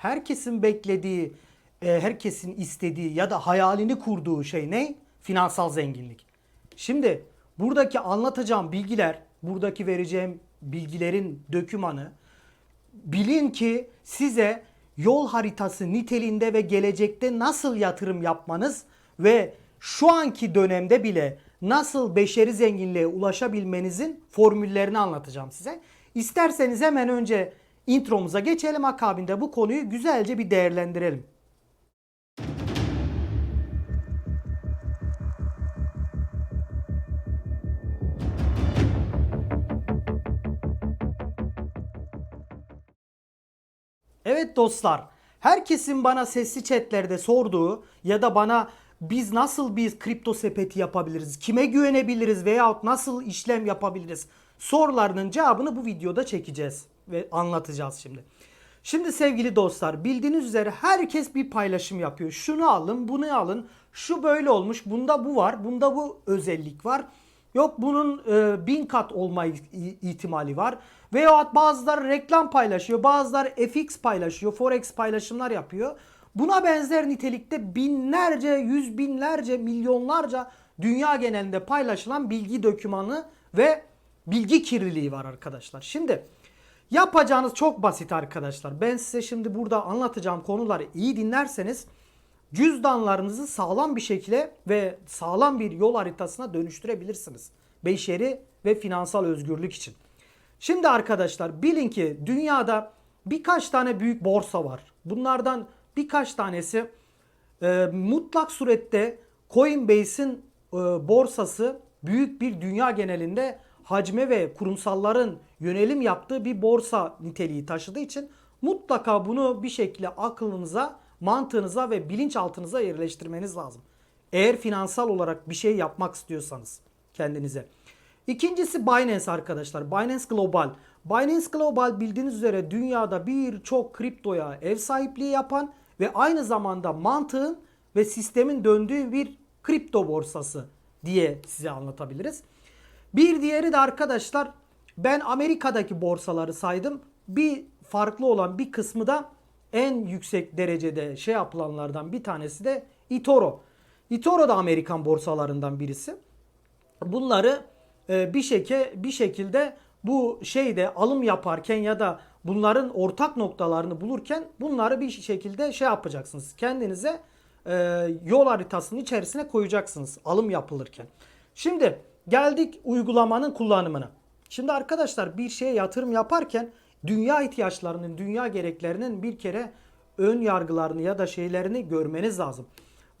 herkesin beklediği, e, herkesin istediği ya da hayalini kurduğu şey ne? Finansal zenginlik. Şimdi buradaki anlatacağım bilgiler, buradaki vereceğim bilgilerin dökümanı bilin ki size yol haritası niteliğinde ve gelecekte nasıl yatırım yapmanız ve şu anki dönemde bile nasıl beşeri zenginliğe ulaşabilmenizin formüllerini anlatacağım size. İsterseniz hemen önce intromuza geçelim akabinde bu konuyu güzelce bir değerlendirelim. Evet dostlar, herkesin bana sesli chatlerde sorduğu ya da bana biz nasıl bir kripto sepeti yapabiliriz, kime güvenebiliriz veyahut nasıl işlem yapabiliriz sorularının cevabını bu videoda çekeceğiz ve anlatacağız şimdi. Şimdi sevgili dostlar bildiğiniz üzere herkes bir paylaşım yapıyor. Şunu alın, bunu alın, şu böyle olmuş, bunda bu var, bunda bu özellik var. Yok bunun e, bin kat olma ihtimali var. Veyahut bazıları reklam paylaşıyor, bazıları FX paylaşıyor, Forex paylaşımlar yapıyor. Buna benzer nitelikte binlerce, yüz binlerce, milyonlarca dünya genelinde paylaşılan bilgi dokümanı ve bilgi kirliliği var arkadaşlar. Şimdi yapacağınız çok basit arkadaşlar. Ben size şimdi burada anlatacağım konuları iyi dinlerseniz cüzdanlarınızı sağlam bir şekilde ve sağlam bir yol haritasına dönüştürebilirsiniz. Beşeri ve finansal özgürlük için. Şimdi arkadaşlar bilin ki dünyada birkaç tane büyük borsa var. Bunlardan birkaç tanesi e, mutlak surette Coinbase'in e, borsası büyük bir dünya genelinde hacme ve kurumsalların yönelim yaptığı bir borsa niteliği taşıdığı için mutlaka bunu bir şekilde aklınıza, mantığınıza ve bilinçaltınıza yerleştirmeniz lazım. Eğer finansal olarak bir şey yapmak istiyorsanız kendinize. İkincisi Binance arkadaşlar. Binance Global. Binance Global bildiğiniz üzere dünyada birçok kriptoya ev sahipliği yapan ve aynı zamanda mantığın ve sistemin döndüğü bir kripto borsası diye size anlatabiliriz. Bir diğeri de arkadaşlar ben Amerika'daki borsaları saydım. Bir farklı olan bir kısmı da en yüksek derecede şey yapılanlardan bir tanesi de eToro. eToro da Amerikan borsalarından birisi. Bunları e, bir şeke bir şekilde bu şeyde alım yaparken ya da bunların ortak noktalarını bulurken bunları bir şekilde şey yapacaksınız. Kendinize e, yol haritasının içerisine koyacaksınız alım yapılırken. Şimdi geldik uygulamanın kullanımına. Şimdi arkadaşlar bir şeye yatırım yaparken dünya ihtiyaçlarının, dünya gereklerinin bir kere ön yargılarını ya da şeylerini görmeniz lazım.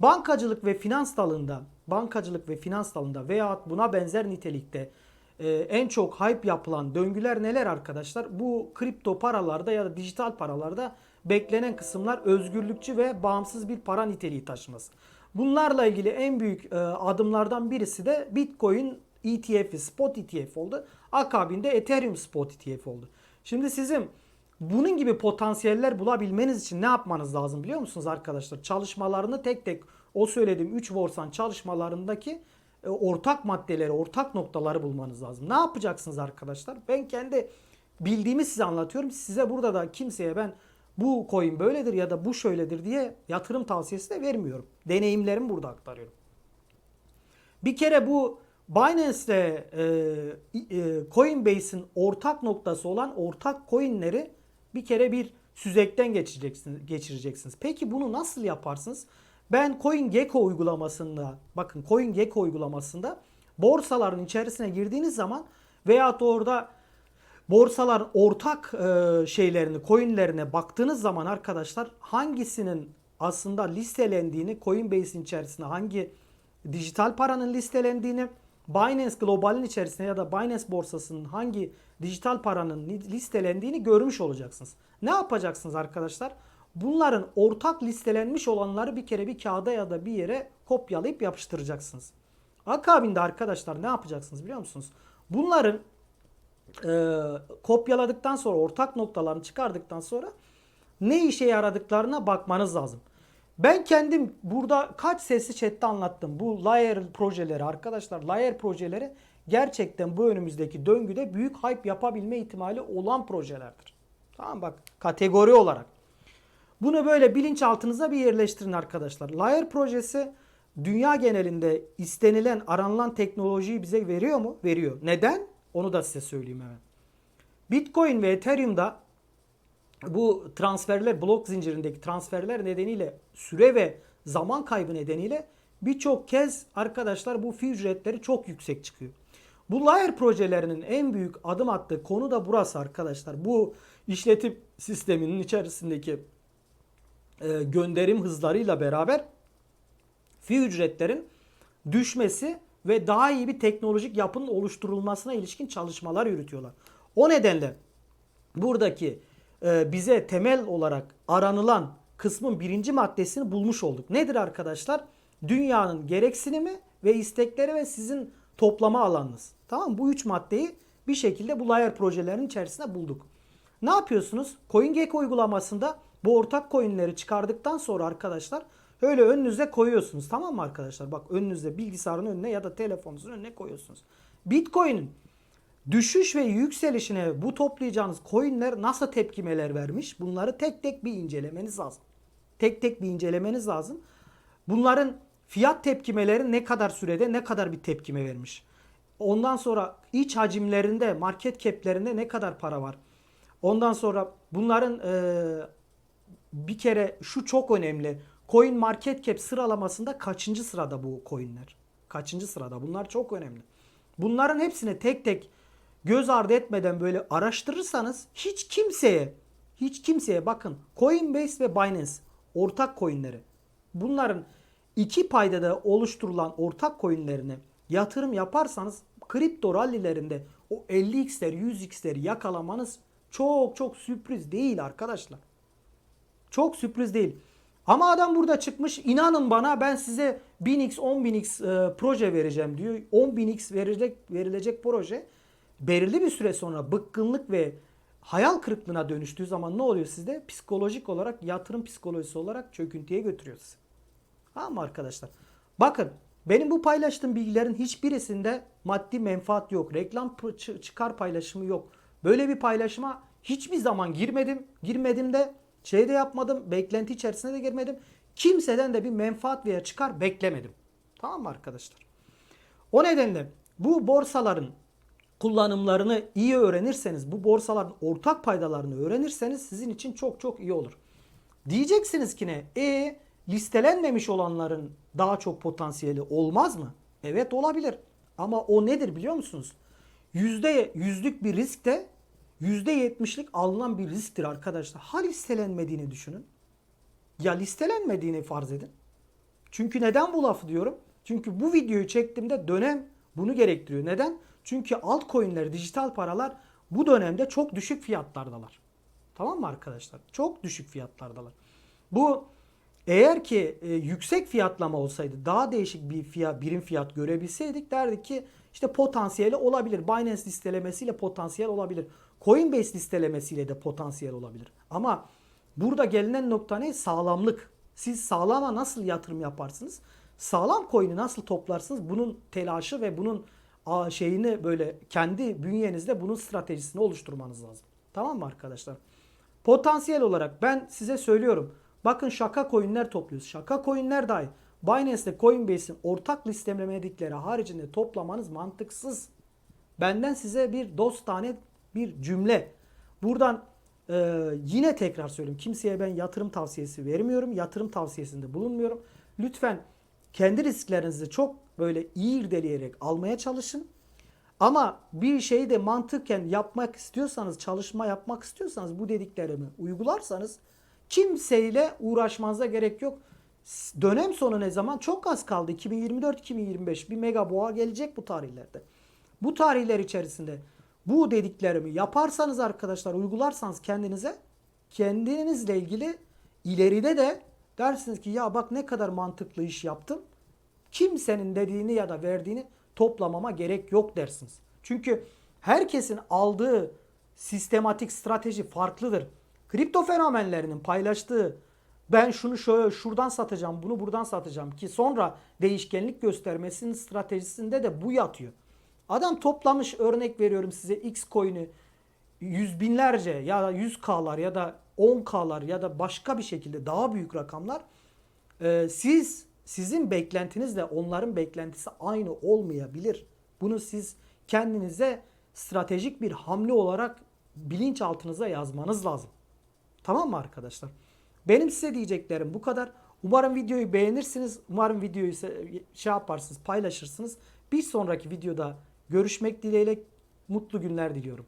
Bankacılık ve finans dalında, bankacılık ve finans dalında veya buna benzer nitelikte e, en çok hype yapılan döngüler neler arkadaşlar? Bu kripto paralarda ya da dijital paralarda beklenen kısımlar özgürlükçü ve bağımsız bir para niteliği taşıması. Bunlarla ilgili en büyük e, adımlardan birisi de Bitcoin ETF'i, Spot ETF oldu. Akabinde Ethereum Spot ETF oldu. Şimdi sizin bunun gibi potansiyeller bulabilmeniz için ne yapmanız lazım biliyor musunuz arkadaşlar? Çalışmalarını tek tek o söylediğim 3 borsan çalışmalarındaki e, ortak maddeleri, ortak noktaları bulmanız lazım. Ne yapacaksınız arkadaşlar? Ben kendi bildiğimi size anlatıyorum. Size burada da kimseye ben bu coin böyledir ya da bu şöyledir diye yatırım tavsiyesi de vermiyorum. Deneyimlerimi burada aktarıyorum. Bir kere bu Binance'de e, e, Coinbase'in ortak noktası olan ortak coinleri bir kere bir süzekten geçireceksiniz. geçireceksiniz. Peki bunu nasıl yaparsınız? Ben CoinGecko uygulamasında bakın CoinGecko uygulamasında borsaların içerisine girdiğiniz zaman veya da orada borsaların ortak e, şeylerini, coinlerine baktığınız zaman arkadaşlar hangisinin aslında listelendiğini, Coinbase'in içerisinde hangi dijital paranın listelendiğini, Binance Global'in içerisinde ya da Binance borsasının hangi dijital paranın listelendiğini görmüş olacaksınız. Ne yapacaksınız arkadaşlar? Bunların ortak listelenmiş olanları bir kere bir kağıda ya da bir yere kopyalayıp yapıştıracaksınız. Akabinde arkadaşlar ne yapacaksınız biliyor musunuz? Bunların e, kopyaladıktan sonra ortak noktalarını çıkardıktan sonra ne işe yaradıklarına bakmanız lazım. Ben kendim burada kaç sesli chatte anlattım. Bu layer projeleri arkadaşlar layer projeleri gerçekten bu önümüzdeki döngüde büyük hype yapabilme ihtimali olan projelerdir. Tamam bak kategori olarak. Bunu böyle bilinçaltınıza bir yerleştirin arkadaşlar. Layer projesi dünya genelinde istenilen, aranılan teknolojiyi bize veriyor mu? Veriyor. Neden? Onu da size söyleyeyim hemen. Bitcoin ve Ethereum'da bu transferler, blok zincirindeki transferler nedeniyle süre ve zaman kaybı nedeniyle birçok kez arkadaşlar bu fi ücretleri çok yüksek çıkıyor. Bu layer projelerinin en büyük adım attığı konu da burası arkadaşlar. Bu işletim sisteminin içerisindeki e, gönderim hızlarıyla beraber fi ücretlerin düşmesi ve daha iyi bir teknolojik yapının oluşturulmasına ilişkin çalışmalar yürütüyorlar. O nedenle buradaki e, bize temel olarak aranılan kısmın birinci maddesini bulmuş olduk. Nedir arkadaşlar? Dünyanın gereksinimi ve istekleri ve sizin toplama alanınız. Tamam? Bu üç maddeyi bir şekilde bu layer projelerinin içerisinde bulduk. Ne yapıyorsunuz? CoinGecko uygulamasında bu ortak coinleri çıkardıktan sonra arkadaşlar öyle önünüze koyuyorsunuz. Tamam mı arkadaşlar? Bak önünüzde bilgisayarın önüne ya da telefonunuzun önüne koyuyorsunuz. Bitcoin'in düşüş ve yükselişine bu toplayacağınız coinler nasıl tepkimeler vermiş? Bunları tek tek bir incelemeniz lazım. Tek tek bir incelemeniz lazım. Bunların fiyat tepkimeleri ne kadar sürede ne kadar bir tepkime vermiş? Ondan sonra iç hacimlerinde, market cap'lerinde ne kadar para var? Ondan sonra bunların eee, bir kere şu çok önemli. Coin market cap sıralamasında kaçıncı sırada bu coinler? Kaçıncı sırada? Bunlar çok önemli. Bunların hepsini tek tek göz ardı etmeden böyle araştırırsanız hiç kimseye hiç kimseye bakın Coinbase ve Binance ortak coinleri. Bunların iki paydada oluşturulan ortak coinlerine yatırım yaparsanız kripto rallilerinde o 50x'ler 100x'leri yakalamanız çok çok sürpriz değil arkadaşlar. Çok sürpriz değil. Ama adam burada çıkmış inanın bana ben size 1000x 10.000x e, proje vereceğim diyor. 10.000x verilecek, verilecek proje belirli bir süre sonra bıkkınlık ve hayal kırıklığına dönüştüğü zaman ne oluyor sizde? Psikolojik olarak yatırım psikolojisi olarak çöküntüye götürüyor sizi. Tamam mı arkadaşlar? Bakın benim bu paylaştığım bilgilerin hiçbirisinde maddi menfaat yok. Reklam çıkar paylaşımı yok. Böyle bir paylaşıma hiçbir zaman girmedim. Girmedim de şey de yapmadım. Beklenti içerisine de girmedim. Kimseden de bir menfaat veya çıkar beklemedim. Tamam mı arkadaşlar? O nedenle bu borsaların kullanımlarını iyi öğrenirseniz, bu borsaların ortak paydalarını öğrenirseniz sizin için çok çok iyi olur. Diyeceksiniz ki ne? E listelenmemiş olanların daha çok potansiyeli olmaz mı? Evet olabilir. Ama o nedir biliyor musunuz? Yüzde yüzlük bir risk de yüzde yetmişlik alınan bir risktir arkadaşlar. Ha listelenmediğini düşünün. Ya listelenmediğini farz edin. Çünkü neden bu lafı diyorum? Çünkü bu videoyu çektiğimde dönem bunu gerektiriyor. Neden? Çünkü altcoin'ler, dijital paralar bu dönemde çok düşük fiyatlardalar. Tamam mı arkadaşlar? Çok düşük fiyatlardalar. Bu eğer ki e, yüksek fiyatlama olsaydı daha değişik bir fiyat, birim fiyat görebilseydik derdik ki işte potansiyeli olabilir. Binance listelemesiyle potansiyel olabilir. Coinbase listelemesiyle de potansiyel olabilir. Ama burada gelinen nokta ne? Sağlamlık. Siz sağlama nasıl yatırım yaparsınız? Sağlam coin'i nasıl toplarsınız? Bunun telaşı ve bunun şeyini böyle kendi bünyenizde bunun stratejisini oluşturmanız lazım. Tamam mı arkadaşlar? Potansiyel olarak ben size söylüyorum. Bakın şaka coinler topluyoruz. Şaka coinler dahi Binance ile Coinbase'in ortak listelemedikleri haricinde toplamanız mantıksız. Benden size bir dostane bir cümle. Buradan e, yine tekrar söyleyeyim. Kimseye ben yatırım tavsiyesi vermiyorum. Yatırım tavsiyesinde bulunmuyorum. Lütfen kendi risklerinizi çok böyle iyi irdeleyerek almaya çalışın. Ama bir şeyi de mantıken yapmak istiyorsanız, çalışma yapmak istiyorsanız bu dediklerimi uygularsanız kimseyle uğraşmanıza gerek yok. Dönem sonu ne zaman? Çok az kaldı. 2024-2025 bir mega boğa gelecek bu tarihlerde. Bu tarihler içerisinde bu dediklerimi yaparsanız arkadaşlar uygularsanız kendinize kendinizle ilgili ileride de dersiniz ki ya bak ne kadar mantıklı iş yaptım. Kimsenin dediğini ya da verdiğini toplamama gerek yok dersiniz. Çünkü herkesin aldığı sistematik strateji farklıdır. Kripto fenomenlerinin paylaştığı ben şunu şöyle şuradan satacağım, bunu buradan satacağım ki sonra değişkenlik göstermesinin stratejisinde de bu yatıyor. Adam toplamış örnek veriyorum size X coin'i yüz binlerce ya da 100K'lar ya da 10K'lar ya da başka bir şekilde daha büyük rakamlar e, siz sizin beklentinizle onların beklentisi aynı olmayabilir. Bunu siz kendinize stratejik bir hamle olarak bilinçaltınıza yazmanız lazım. Tamam mı arkadaşlar? Benim size diyeceklerim bu kadar. Umarım videoyu beğenirsiniz. Umarım videoyu şey yaparsınız, paylaşırsınız. Bir sonraki videoda görüşmek dileğiyle mutlu günler diliyorum.